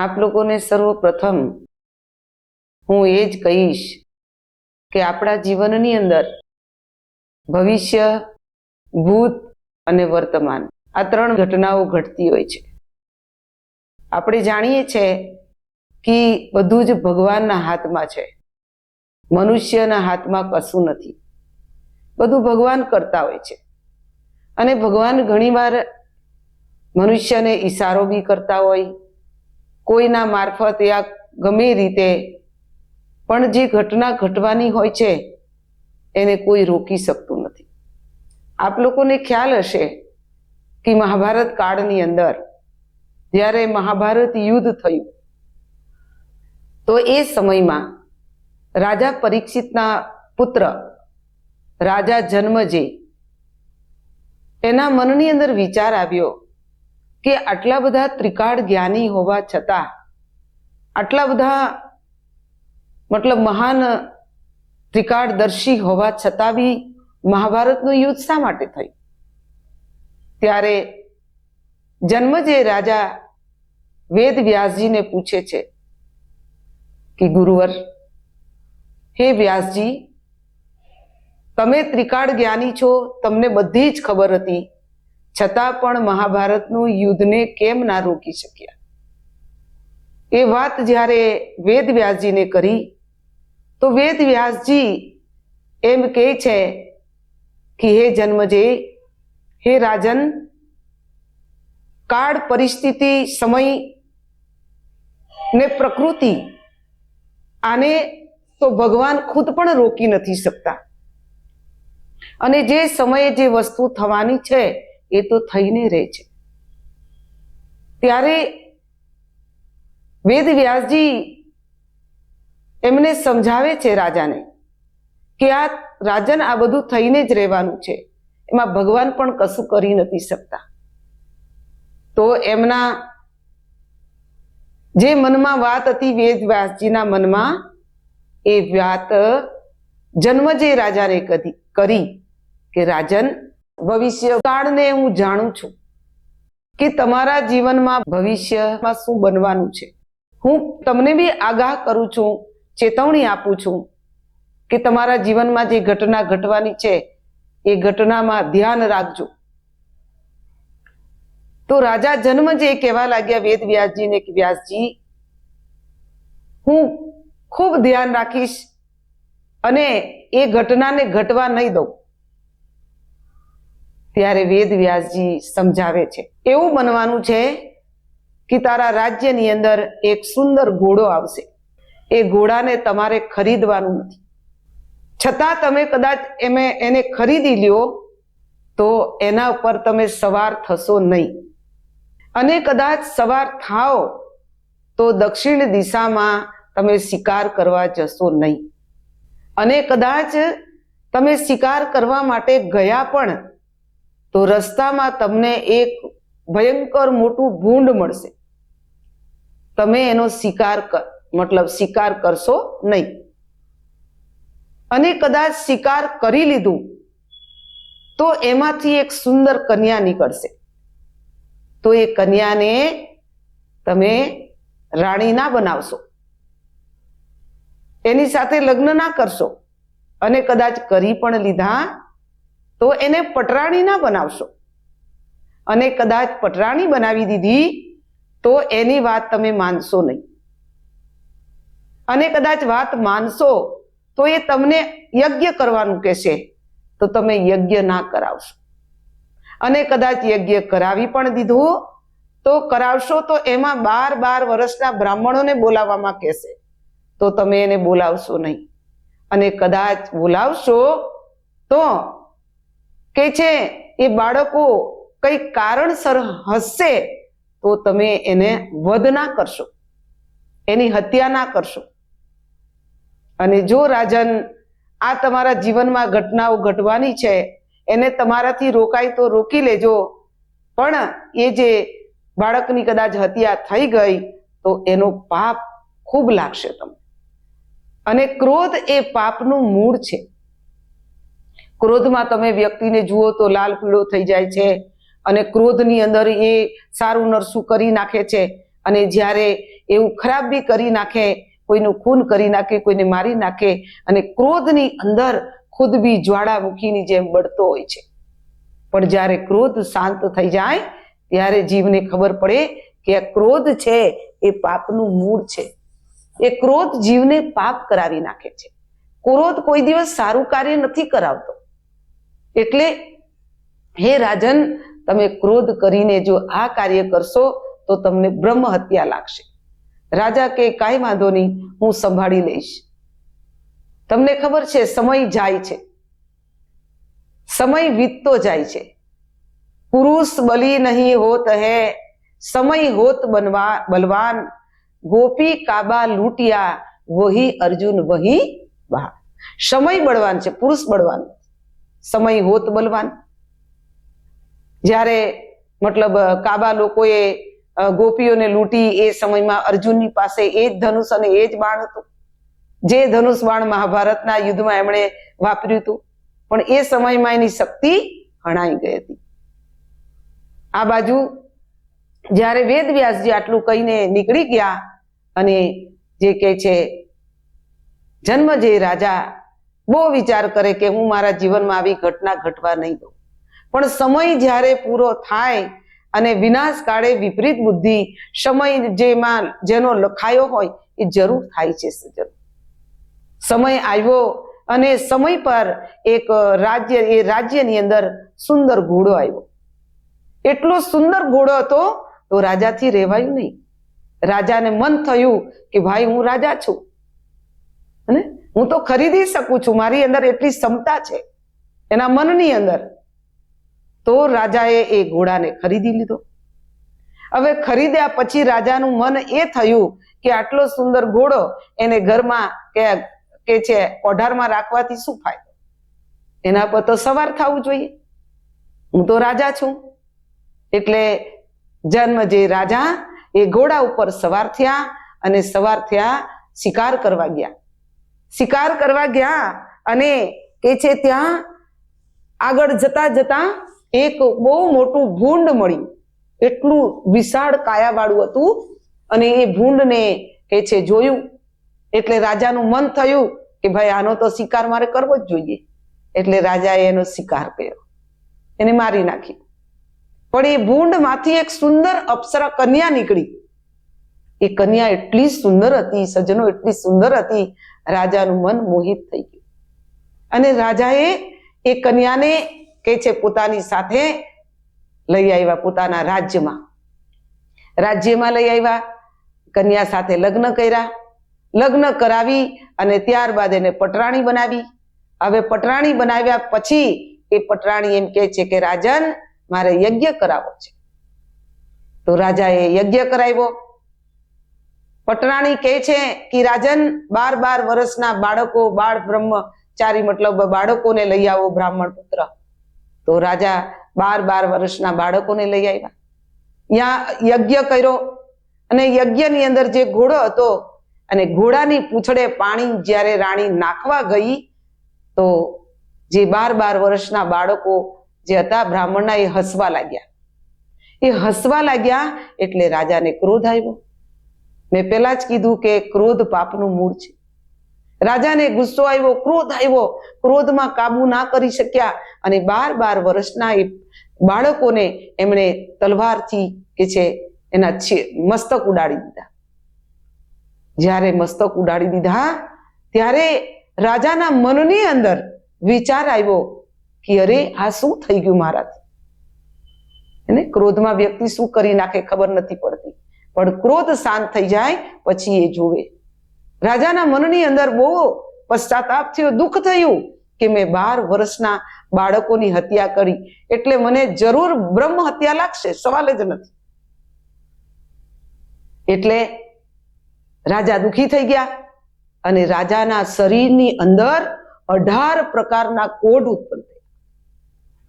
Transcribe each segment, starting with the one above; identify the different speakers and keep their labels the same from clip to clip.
Speaker 1: આપ લોકોને સર્વપ્રથમ હું એ જ કહીશ કે આપણા જીવનની અંદર ભવિષ્ય, ભૂત અને વર્તમાન આ ત્રણ ઘટનાઓ ઘટતી હોય છે. આપણે જાણીએ છીએ કે બધું જ ભગવાનના હાથમાં છે. મનુષ્યના હાથમાં કશું નથી. બધું ભગવાન કરતા હોય છે. અને ભગવાન ઘણીવાર મનુષ્યને ઈશારો બી કરતા હોય કોઈના મારફત યા ગમે રીતે પણ જે ઘટના ઘટવાની હોય છે, એને કોઈ રોકી શકતું નથી. આપ લોકોને ખ્યાલ હશે કે મહાભારત કાળની અંદર જ્યારે મહાભારત યુદ્ધ થયું, તો એ સમયમાં રાજા પરીક્ષિતના પુત્ર, રાજા જન્મજે, એના મનની અંદર વિચાર આવ્યો કે આટલા બધા ત્રિકાળ જ્ઞાની હોવા છતાં, આટલા બધા મતલબ મહાન ત્રિકાળદર્શી હોવા છતાં બી મહાભારતનું યુદ્ધ શા માટે થયું? ત્યારે જન્મજે રાજા વેદ વ્યાસજીને પૂછે છે કે, ગુરુવર, હે વ્યાસજી, તમે ત્રિકાળ જ્ઞાની છો, તમને બધી જ ખબર હતી છતાં પણ મહાભારતનું યુદ્ધને કેમ ના રોકી શક્યા? એ વાત જ્યારે વેદ વ્યાસજીને કરી, તો વેદ વ્યાસજી એમ કહે છે કે, હે જન્મજે, હે રાજન, કાળ પરિસ્થિતિ, સમય ને પ્રકૃતિ, આને તો ભગવાન ખુદ પણ રોકી નથી શકતા. અને જે સમયે જે વસ્તુ થવાની છે એ તો થઈને રહે છે. ત્યારે વેદ વ્યાસજી એમને સમજાવે છે રાજાને કે આ રાજન આ બધું થઈને જ રહેવાનું છે. એમાં ભગવાન પણ કશું કરી નથી શકતા. તો એમના જે મનમાં વાત હતી વેદ વ્યાસજીના મનમાં, એ વાત જન્મ જે રાજાને કરી કે, રાજન ભવિષ્ય કાળને હું જાણું છું કે તમારા જીવનમાં ભવિષ્યમાં શું બનવાનું છે. હું તમને બી આગાહ કરું છું, ચેતવણી આપું છું કે તમારા જીવનમાં જે ઘટના ઘટવાની છે, એ ઘટનામાં ધ્યાન રાખજો. તો રાજા જન્મ જે કહેવા લાગ્યા વેદ વ્યાસજીને કે વ્યાસજી, હું ખૂબ ધ્યાન રાખીશ અને એ ઘટનાને ઘટવા નહીં દઉં. ત્યારે વેદ વ્યાસજી સમજાવે છે. એવું બનવાનું છે કે તારા રાજ્યની અંદર એક સુંદર ઘોડો આવશે. એ ઘોડાને તમારે ખરીદવાનું નથી. છતાં તમે કદાચ એમે એને ખરીદી લ્યો, તો એના ઉપર તમે સવાર થશો નહીં. અને કદાચ સવાર થાઓ, તો દક્ષિણ દિશામાં તમે શિકાર કરવા જશો નહીં. અને કદાચ તમે શિકાર કરવા માટે ગયા પણ તો રસ્તામાં તમને એક ભયંકર મોટું ભૂંડ મળશે. તમે એનો શિકાર કર મતલબ શિકાર કરશો નહીં. અને કદાચ શિકાર કરી લીધું, તો એમાંથી એક સુંદર કન્યા નીકળશે. તો એ કન્યાને તમે રાણી ના બનાવશો. એની સાથે લગ્ન ના કરશો. અને કદાચ કરી પણ લીધા તો એને પટરાણી ના બનાવશો. અને કદાચ પટરાણી બનાવી દીધી, તો એની વાત તમે માનશો નહીં. અને કદાચ વાત માનશો, તો એ તમને યજ્ઞ કરવાનું કહેશે, તો તમે યજ્ઞ ના કરાવશો. અને કદાચ યજ્ઞ કરાવી પણ દીધું, તો કરાવશો તો એમાં બાર બાર વર્ષના બ્રાહ્મણોને બોલાવવામાં કહેશે, તો તમે એને બોલાવશો નહીં. અને કદાચ બોલાવશો, તો કે છે, એ બાળકો કઈ કારણસર હસશે તો તમે એને વધ ના કરશો, એની હત્યા ના કરશો. અને જો રાજન આ તમારા જીવનમાં ઘટનાઓ ઘટવાની છે, એને તમારાથી રોકાય તો રોકી લેજો. પણ એ જે બાળકની કદાચ હત્યા થઈ ગઈ, તો એનો પાપ ખૂબ લાગશે તમને. અને ક્રોધ એ પાપનું મૂળ છે. ક્રોધમાં તમે વ્યક્તિને જુઓ તો લાલ પીળો થઈ જાય છે અને ક્રોધની અંદર એ સારું નરસું કરી નાખે છે. અને જ્યારે એવું ખરાબ બી કરી નાખે, કોઈનું ખૂન કરી નાખે, કોઈને મારી નાખે અને ક્રોધની અંદર ખુદ બી જ્વાળામુખીની જેમ બળતો હોય છે. પણ જ્યારે ક્રોધ શાંત થઈ જાય, ત્યારે જીવને ખબર પડે કે આ ક્રોધ છે, એ પાપનું મૂળ છે. એ ક્રોધ જીવને પાપ કરાવી નાખે છે. ક્રોધ કોઈ દિવસ સારું કાર્ય નથી કરાવતો. એટલે હે રાજન, તમે ક્રોધ કરીને જો આ કાર્ય કરશો, તો તમને બ્રહ્મ હત્યા લાગશે. રાજા કે, કાંઈ વાંધો નહીં, હું સંભાળી લઈશ. તમને ખબર છે, સમય જાય છે. સમય વીતતો જાય છે. પુરુષ બલી નહીં હોત હે, સમય હોત બનવા, બલવાન, ગોપી કાબા લૂંટિયા, વહી અર્જુન વહી વાહ સમય બળવાન છે, પુરુષ બળવાન. સમય હોત બલવાન? જ્યારે, મતલબ કાબા લોકોએ ગોપીઓને લૂંટી એ સમયમાં અર્જુનની પાસે એ જ ધનુષ અને એ જ બાણ હતું. જે ધનુષ બાણ મહાભારતના યુદ્ધમાં એમણે વાપર્યું હતું. પણ એ સમયમાં એની શક્તિ હણાઈ ગઈ હતી. આ બાજુ, જ્યારે વેદવ્યાસજી આટલું કહીને નીકળી ગયા અને જે કહે છે, જન્મ જે રાજા બહુ વિચાર કરે કે હું મારા જીવનમાં આવી ઘટના ઘટવા નહીં દઉં. પણ સમય જ્યારે પૂરો થાય અને વિનાશ કાળે વિપરીત બુદ્ધિ સમય જેમાં, જેનો લખાયો હોય એ જરૂર થાય છે સજ્જન. સમય આવ્યો અને સમય પર એક રાજ્ય, એ રાજ્યની અંદર સુંદર ઘોડો આવ્યો. એટલો સુંદર ઘોડો હતો તો રાજાથી રહેવાયું નહીં. રાજાને મન થયું કે ભાઈ હું રાજા છું. અને હું તો ખરીદી શકું છું. મારી અંદર એટલી ક્ષમતા છે. એના મનની અંદર. તો રાજાએ એ ઘોડાને ખરીદી લીધો. હવે ખરીદ્યા પછી રાજાનું મન એ થયું કે આટલો સુંદર ઘોડો એને ઘરમાં કે કે છે, ઓઢારમાં રાખવાથી શું ફાયદો? એના પર તો સવાર થવું જોઈએ. હું તો રાજા છું. એટલે જન્મ જે રાજા એ ઘોડા ઉપર સવાર થયા અને સવાર થયા શિકાર કરવા ગયા. શિકાર કરવા ગયા અને કે છે, ત્યાં આગળ જતા જતા એક બહુ મોટું ભૂંડ મળ્યું એટલું વિશાળ કાયાવાળું હતું અને એ ભૂંડને કે છે, જોયું. એટલે રાજાનું મન થયું કે ભાઈ, આનો તો શિકાર મારે કરવો જ જોઈએ. એટલે રાજાએ એનો શિકાર કર્યો. એને મારી નાખી. પણ એ ભૂંડમાંથી એક સુંદર અપ્સરા કન્યા નીકળી. એ કન્યા એટલી સુંદર હતી સજ્જનો એટલી સુંદર હતી રાજાનું મન મોહિત થઈ ગયું. અને રાજાએ એ કન્યાને કે છે પોતાની સાથે લઈ આવ્યા પોતાના રાજ્યમાં. રાજ્યમાં લઈ આવ્યા, કન્યા સાથે લગ્ન કર્યા. લગ્ન કરાવી અને ત્યારબાદ એને પટરાણી બનાવી. હવે પટરાણી બનાવ્યા પછી એ પટરાણી એમ કે છે કે, રાજન, મારે યજ્ઞ કરાવવો છે. તો રાજાએ યજ્ઞ કરાવ્યો. પટરાણી કહે છે કે રાજન, બાર બાર વર્ષના બાળકો બાળ બ્રહ્મચારી મતલબ બાળકોને લઈ આવો બ્રાહ્મણ પુત્ર. તો રાજા બાર બાર વર્ષના બાળકોને લઈ આવ્યા. ત્યાં યજ્ઞ કર્યો અને યજ્ઞની અંદર જે ઘોડો હતો અને ઘોડાની પૂંછડે પાણી જ્યારે રાણી નાખવા ગઈ, તો જે બાર બાર વર્ષના બાળકો જે હતા બ્રાહ્મણના એ હસવા લાગ્યા. એ હસવા લાગ્યા એટલે રાજાને ક્રોધ આવ્યો. મેં પેલા જ કીધું કે ક્રોધ પાપનું મૂળ છે. રાજાને ગુસ્સો આવ્યો, ક્રોધ આવ્યો. ક્રોધમાં કાબુ ના કરી શક્યા અને બાર બાર વર્ષના એ બાળકોને એમણે તલવારથી કે છે એના મસ્તક ઉડાડી દીધા. જ્યારે મસ્તક ઉડાડી દીધા, ત્યારે રાજાના મનની અંદર વિચાર આવ્યો કે અરે, આ શું થઈ ગયું મારાથી? એને ક્રોધમાં વ્યક્તિ શું કરી નાખે ખબર નથી પડતી. પણ ક્રોધ શાંત થઈ જાય, પછી એ જોવે રાજાના મનની અંદર બહુ પશ્ચાતાપ થયો, દુઃખ થયું કે મેં બાર વર્ષના બાળકોની હત્યા કરી. એટલે મને જરૂર બ્રહ્મ હત્યા લાગશે, સવાલ જ નથી. એટલે રાજા દુખી થઈ ગયા અને રાજાના શરીરની અંદર અઢાર પ્રકારના કોઢ ઉત્પન્ન થયા.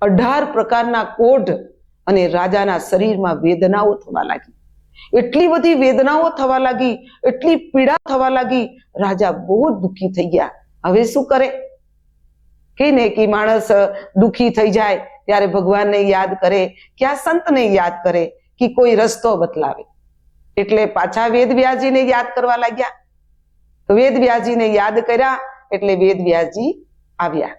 Speaker 1: અઢાર પ્રકારના કોઢ અને રાજાના શરીરમાં વેદનાઓ થવા લાગી. એટલી બધી વેદનાઓ થવા લાગી, એટલી પીડા થવા લાગી, રાજા બહુ દુઃખી થઈ ગયા. હવે શું કરે? કે ને કે માણસ દુઃખી થઈ જાય ત્યારે ભગવાનને યાદ કરે, કે આ સંતને યાદ કરે કે કોઈ રસ્તો બતલાવે એટલે પાછા વેદ વ્યાજીને યાદ કરવા લાગ્યા. તો વેદ વ્યાજીને યાદ કર્યા, એટલે વેદ વ્યાજી આવ્યા.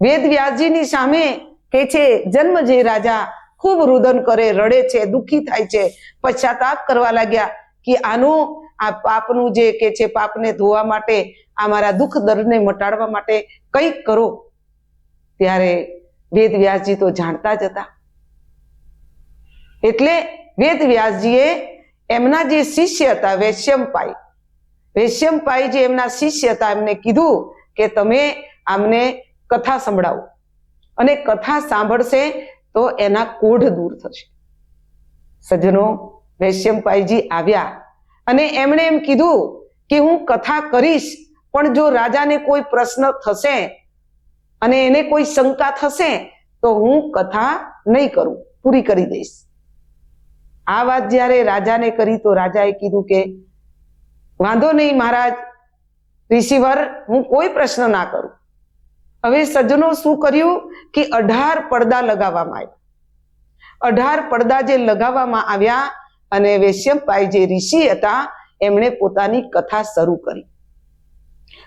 Speaker 1: વેદ વ્યાજીની સામે કે છે, જન્મ જે રાજા ખૂબ રુદન કરે, રડે છે, દુઃખી થાય છે. પશ્ચાતાપ કરવા લાગ્યા કે આનું આ પાપનું જે કે છે પાપને ધોવા માટે, આ દુઃખ દર્દને મટાડવા માટે કંઈક કરો. ત્યારે વેદ વ્યાસજી તો જાણતા જ હતા. એટલે વેદ વ્યાસજીએ એમના જે શિષ્ય હતા વૈશ્યમપાઈ વૈશ્યમપાઈ જે એમના શિષ્ય હતા, એમને કીધું કે તમે આમને કથા સંભળાવો. અને કથા સાંભળશે તો એના કોઢ દૂર થશે. સજ્જનો વૈશ્યમપાઈજી આવ્યા અને એમણે એમ કીધું કે હું કથા કરીશ, પણ જો રાજાને કોઈ પ્રશ્ન થશે અને એને કોઈ શંકા થશે, તો હું કથા નહીં કરું, પૂરી કરી દઈશ. આ વાત જ્યારે રાજાને કરી તો રાજાએ કીધું કે, વાંધો નહીં મહારાજ રિસીવર હું કોઈ પ્રશ્ન ના કરું. હવે સજ્જનો શું કર્યું કે અઢાર પડદા લગાવવામાં આવ્યા. અઢાર પડદા જે લગાવવામાં આવ્યા અને વૈશ્યમભાઈ જે ઋષિ હતા, એમણે પોતાની કથા શરૂ કરી.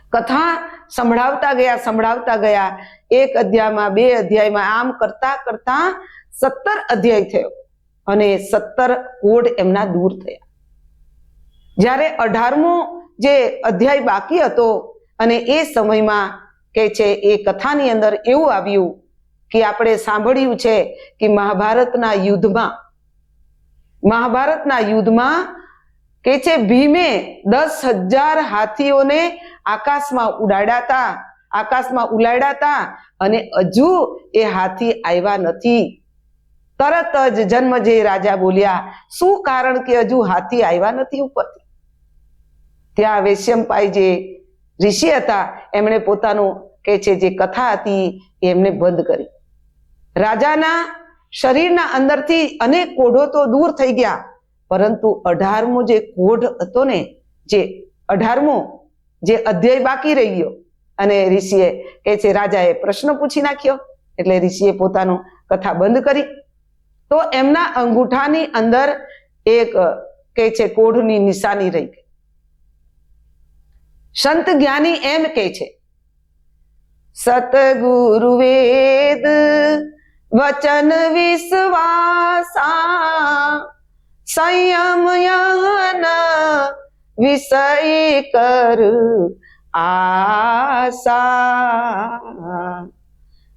Speaker 1: કથા સંભળાવતા ગયા સંભળાવતા ગયા. એક અધ્યાયમાં, બે અધ્યાયમાં, આમ કરતા કરતા સત્તર અધ્યાય થયો અને સત્તર કોડ એમના દૂર થયા. જ્યારે અઢારમો જે અધ્યાય બાકી હતો અને એ સમયમાં કે છે, એ કથાની અંદર એવું આવ્યું કે આપણે સાંભળ્યું છે કે મહાભારતના યુદ્ધમાં મહાભારતના યુદ્ધમાં કે છે, ભીમે દસ હજાર હાથીઓને આકાશમાં ઉડાડાતા, આકાશમાં ઉલાડાતા અને હજુ એ હાથી આવ્યા નથી. તરત જ જન્મ જે રાજા બોલ્યા, શું કારણ કે હજુ હાથી આવ્યા નથી ઉપરથી? ત્યાં વૈશ્યમપાઈ જે ઋષિ હતા, એમણે પોતાનું કે છે જે કથા હતી એ એમને બંધ કરી. રાજાના શરીરના અંદરથી અનેક કોઢો તો દૂર થઈ ગયા, પરંતુ અઢારમો જે કોઢ હતો ને, જે અઢારમો જે અધ્યાય બાકી રહી ગયો, અને ઋષિએ કે છે રાજાએ પ્રશ્ન પૂછી નાખ્યો, એટલે ઋષિએ પોતાનું કથા બંધ કરી. તો એમના અંગૂઠાની અંદર એક, કે છે, કોઢની નિશાની રહી ગઈ. સંત જ્ઞાની એમ કે છે, સતગુરુ વેદ, વચન વિશ્વાસા, સંયમ વિષય કર આશા.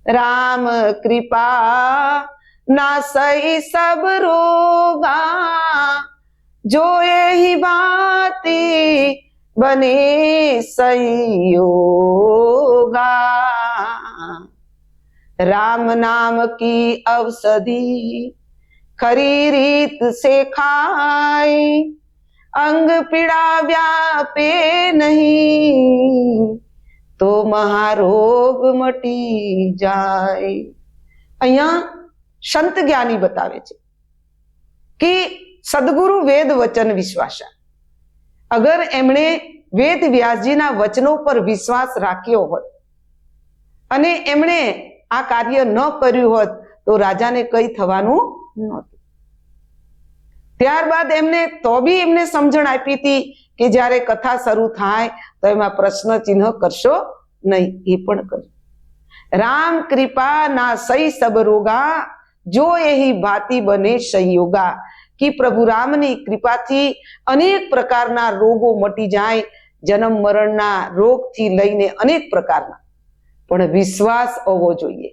Speaker 1: રામ કૃપા નાસઈ સબ રોગા જો હિ ભાતી બને સંયોગા રામ નામ કી અવસધિ ખરી રીત સે અંગ પીડા વ્યાપે નહીં તો મહારોગ મટી જાય અહીંયા સંત જ્ઞાની બતાવે છે કે સદગુરુ વેદ વચન વિશ્વાસન અગર એમણે વેદ વ્યાસજીના વચનો પર વિશ્વાસ રાખ્યો હોત અને એમણે આ કાર્ય ન કર્યું હોત તો રાજાને કઈ થવાનું નહોતું. ત્યારબાદ એમને તો બી એમને સમજણ આપી હતી કે જ્યારે કથા શરૂ થાય તો એમાં પ્રશ્ન ચિહ્ન કરશો નહીં, એ પણ કર્યું રામ કૃપા ના સહી સબ રોગા, જો એહી ભાતી બને સંયોગા કે પ્રભુ રામની કૃપાથી અનેક પ્રકારના રોગો મટી જાય, જન્મ મરણના રોગથી લઈને અનેક પ્રકારના. પણ વિશ્વાસ હોવો જોઈએ.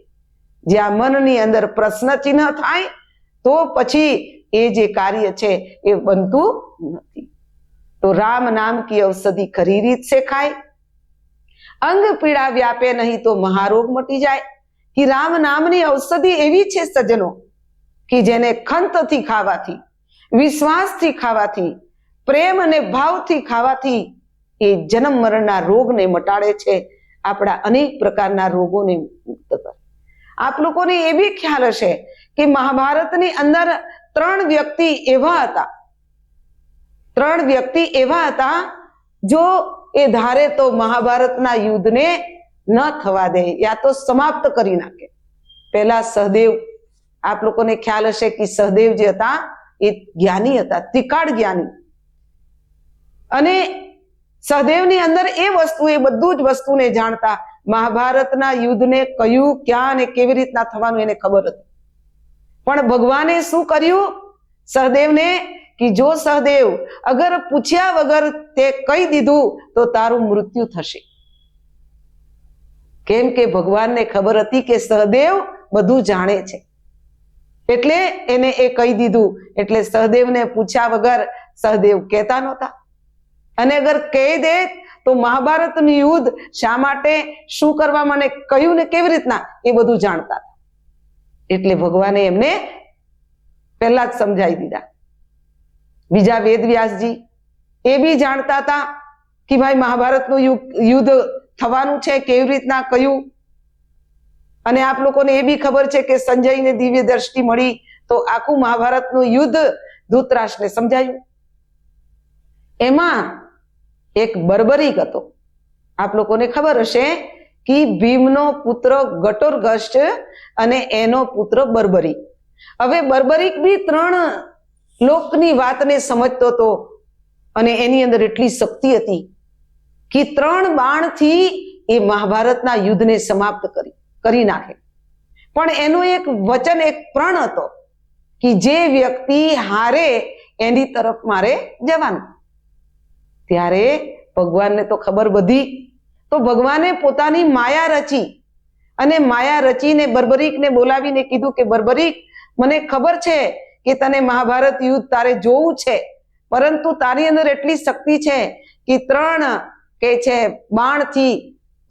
Speaker 1: જ્યાં મનની અંદર પ્રશ્ન ચિહ્ન થાય, તો પછી એ જે કાર્ય છે એ બનતું નથી. તો રામ નામ કી ઔષધિ ખરી રીત સે ખાય? અંગ પીડા વ્યાપે નહીં તો મહારોગ મટી જાય. કે રામ નામની ઔષધિ એવી છે સજનો, કે જેને ખંતથી ખાવાથી વિશ્વાસથી ખાવાથી, પ્રેમ અને ભાવથી ખાવાથી એ જન્મ મરણના રોગને મટાડે છે. આપણા અનેક પ્રકારના રોગોને મુક્ત કરે. આપ લોકોને એ બી ખ્યાલ હશે કે મહાભારતની અંદર ત્રણ વ્યક્તિ એવા હતા. ત્રણ વ્યક્તિ એવા હતા જો એ ધારે તો મહાભારતના યુદ્ધને ન થવા દે, યા તો સમાપ્ત કરી નાખે. પહેલા સહદેવ, આપ લોકોને ખ્યાલ હશે કે સહદેવ જે હતા એ જ્ઞાની હતા, ત્રિકાળ જ્ઞાની. અને સહદેવની અંદર એ વસ્તુ, એ બધું જ વસ્તુને જાણતા મહાભારતના યુદ્ધને કયું, ક્યાં અને કેવી રીતના થવાનું એને ખબર હતી. પણ ભગવાને શું કર્યું? સહદેવને કે જો સહદેવ અગર પૂછ્યા વગર તે કહી દીધું, તો તારું મૃત્યુ થશે. કેમ કે ભગવાનને ખબર હતી કે સહદેવ બધું જાણે છે. એટલે એને એ કહી દીધું. એટલે સહદેવને પૂછ્યા વગર સહદેવ કહેતા નહોતા. અને અગર કહી દે તો મહાભારતનું યુદ્ધ શા માટે, શું કરવા મને કહ્યું ને કેવી રીતના, એ બધું જાણતા એટલે ભગવાને એમને પહેલા જ સમજાવી દીધા. બીજા વેદવ્યાસજી એ બી જાણતા હતા કે ભાઈ મહાભારતનું યુદ્ધ થવાનું છે, કેવી રીતના, કયું? અને આપ લોકોને એ બી ખબર છે કે સંજયને દિવ્ય દ્રષ્ટિ મળી તો આખું મહાભારતનું યુદ્ધ ધૃતરાષ્ટ્રને સમજાયું. એમાં એક બર્બરીક હતો. આપ લોકોને ખબર હશે કે ભીમનો પુત્ર ગટોરગષ્ટ અને એનો પુત્ર બર્બરીક હવે બર્બરીક બી ત્રણ લોકની વાતને સમજતો હતો અને એની અંદર એટલી શક્તિ હતી કે ત્રણ બાણથી એ મહાભારતના યુદ્ધને સમાપ્ત કરી. કરી નાખે. પણ એનું એક વચન, એક પ્રણ હતો કે જે વ્યક્તિ હારે એની તરફ મારે જવાનું. ત્યારે ભગવાનને તો ખબર બધી. તો ભગવાને પોતાની માયા રચી અને માયા રચીને બર્બરીકને બોલાવીને કીધું કે, બર્બરીક, મને ખબર છે કે તને મહાભારત યુદ્ધ તારે જોવું છે, પરંતુ તારી અંદર એટલી શક્તિ છે કે ત્રણ કે છે, બાણથી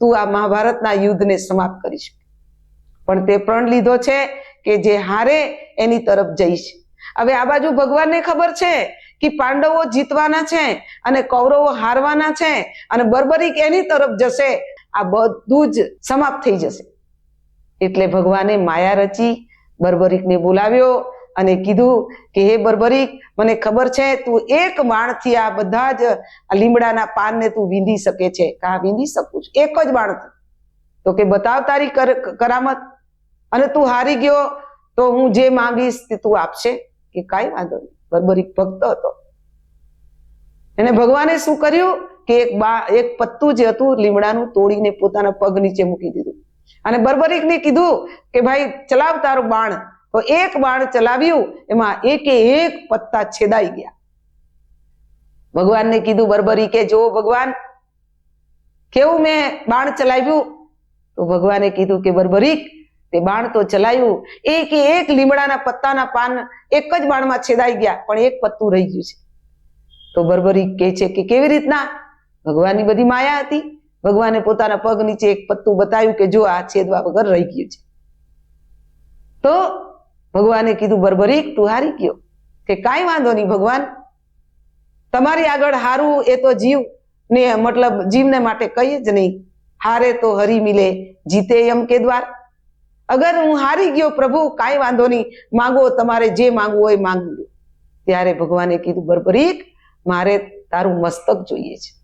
Speaker 1: તું આ મહાભારતના યુદ્ધને સમાપ્ત કરીશ. પણ તે પ્રણ લીધો છે કે જે હારે એની તરફ જઈશ. હવે આ બાજુ ભગવાનને ખબર છે કે પાંડવો જીતવાના છે અને કૌરવો હારવાના છે અને બર્બરીક એની તરફ જશે. આ બધું જ સમાપ્ત થઈ જશે. એટલે ભગવાને માયા રચી બર્બરીકને બોલાવ્યો અને કીધું કે, હે બર્બરીક, મને ખબર છે તું એક બાણથી આ બધા જ લીમડાના પાનને તું વીંધી શકે છે. કા વીંધી શકું છું? એક જ બાણથી તો કે બતાવ તારી કર- કરામત. અને તું હારી ગયો તો હું જે માંગીશ તે તું આપશે. કે કાંઈ વાંધો નહીં. બર્બરીક ભક્ત હતો. એને ભગવાને શું કર્યું? કે એક બા, એક પત્તું જે હતું લીમડાનું તોડીને પોતાના પગ નીચે મૂકી દીધું. અને બર્બરીકને કીધું કે ભાઈ, ચલાવ તારું બાણ. તો એક બાણ ચલાવ્યું, એમાં એકે એક પત્તા છેદાઈ ગયા. ભગવાનને કીધું, બર્બરીકે જો ભગવાન, કેવું મેં બાણ ચલાવ્યું? તો ભગવાને કીધું કે, બર્બરીક તે બાણ તો ચલાવ્યું એક એક લીમડાના પત્તાના પાન એક જ બાણમાં છેદાઈ ગયા, પણ એક પત્તું રહી ગયું છે. તો બર્બરીક કહે છે કે કેવી રીતના? ભગવાનની બધી માયા હતી. ભગવાને પોતાના પગ નીચે એક પત્તું બતાવ્યું કે જો આ છેદવા વગર રહી ગયું છે. તો ભગવાને કીધું બરબરીક તું હારી ગયો. કે કાંઈ વાંધો નહીં ભગવાન. તમારી આગળ હારું એ તો જીવ ને મતલબ જીવને માટે કહીએ જ નહીં. હારે તો હરી મિલે, જીતે એમ કે દ્વાર. અગર હું હારી ગયો પ્રભુ, કાંઈ વાંધો નહીં. માગો તમારે જે માંગવું હોય માંગી લો. ત્યારે ભગવાને કીધું, બર્બરીક, મારે તારું મસ્તક જોઈએ છે.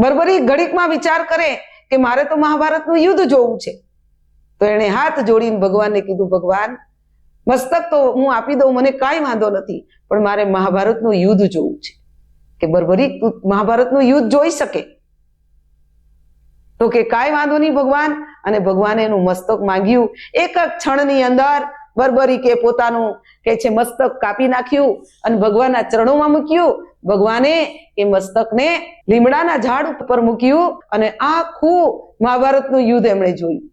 Speaker 1: બર્બરીક ઘડીકમાં વિચાર કરે કે મારે તો મહાભારતનું યુદ્ધ જોવું છે. તો એણે હાથ જોડીને ભગવાનને કીધું, ભગવાન, મસ્તક તો હું આપી દઉં, મને કાંઈ વાંધો નથી, પણ મારે મહાભારતનું યુદ્ધ જોવું છે. કે બર્બરીક, તું મહાભારતનું યુદ્ધ જોઈ શકે. તો કે, કાંઈ વાંધો નહીં ભગવાન અને ભગવાને એનું મસ્તક માંગ્યું. એક જ ક્ષણની અંદર બર્બરીકે પોતાનું કે છે મસ્તક કાપી નાખ્યું અને ભગવાનના ચરણોમાં મૂક્યું. ભગવાને એ મસ્તકને લીમડાના ઝાડ ઉપર મૂક્યું અને આખું મહાભારતનું યુદ્ધ એમણે જોયું.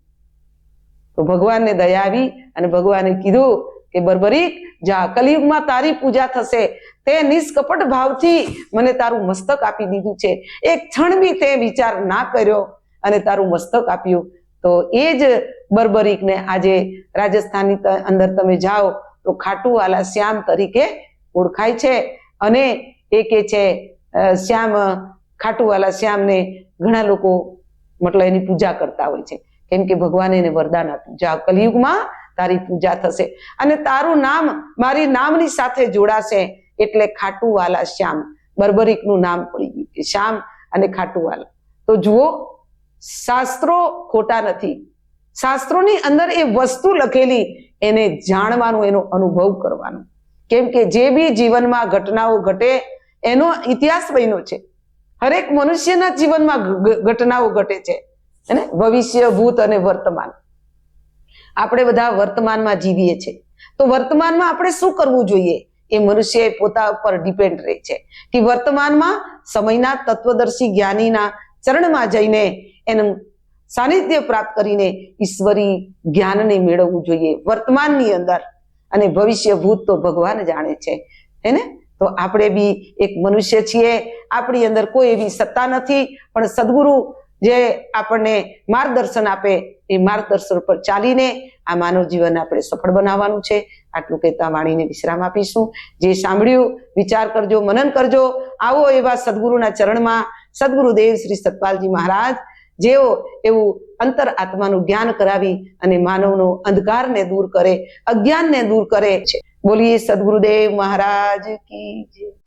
Speaker 1: તો ભગવાનને દયા આવી અને ભગવાને કીધું કે બર્બરીક જા, કલિયુગમાં તારી પૂજા થશે. તે નિષ્કપટ ભાવથી મને તારું મસ્તક આપી દીધું છે. એક ક્ષણ બી તે વિચાર ના કર્યો અને તારું મસ્તક આપ્યું. તો એ જ બર્બરિકને આજે રાજસ્થાનની અંદર તમે જાઓ તો ખાટુવાલા શ્યામ તરીકે ઓળખાય છે. અને એ કે છે શ્યામ, ખાટુવાલા શ્યામને ઘણા લોકો મતલબ એની પૂજા કરતા હોય છે. કેમ કે ભગવાને એને વરદાન આપ્યું જા કલયુગમાં તારી પૂજા થશે. અને તારું નામ, મારી નામની સાથે જોડાશે એટલે ખાટુવાલા શ્યામ. બર્બરીકનું નામ પડી ગયું કે શ્યામ અને ખાટુવાલા. તો જુઓ શાસ્ત્રો ખોટા નથી. શાસ્ત્રોની અંદર એ વસ્તુ લખેલી એને જાણવાનું, એનો અનુભવ કરવાનો. કેમ કે જે બી જીવનમાં ઘટનાઓ ઘટે, એનો ઇતિહાસ બન્યો છે. હરેક મનુષ્યના જીવનમાં ઘટનાઓ ઘટે છે. અને ભવિષ્ય, ભૂત અને વર્તમાન. આપણે બધા વર્તમાનમાં જીવીએ છીએ. તો વર્તમાનમાં આપણે શું કરવું જોઈએ? એ મનુષ્ય પોતા ઉપર ડિપેન્ડ રહે છે. કે વર્તમાનમાં સમયના તત્વદર્શી જ્ઞાનીના ચરણમાં જઈને એનું સાનિધ્ય પ્રાપ્ત કરીને ઈશ્વરી જ્ઞાનને મેળવવું જોઈએ વર્તમાનની અંદર. અને ભવિષ્ય ભૂત તો ભગવાન જાણે છે. હેને? તો આપણે બી એક મનુષ્ય છીએ. આપણી અંદર કોઈ એવી સત્તા નથી. પણ સદગુરુ જે આપણને માર્ગદર્શન આપે એ માર્ગદર્શન પર ચાલીને આ માનવ જીવન આપણે સફળ બનાવવાનું છે. આટલું કહેતા વાણીને વિશ્રામ આપીશું. જે સાંભળ્યું, વિચાર કરજો, મનન કરજો. આવો એવા સદગુરુના ચરણમાં સદગુરુદેવ શ્રી સતપાલજી મહારાજ જેઓ એવું અંતર આત્માનું જ્ઞાન કરાવી અને માનવનો અંધકારને દૂર કરે, અજ્ઞાનને દૂર કરે છે. બોલીએ સદગુરુદેવ મહારાજ કી જય.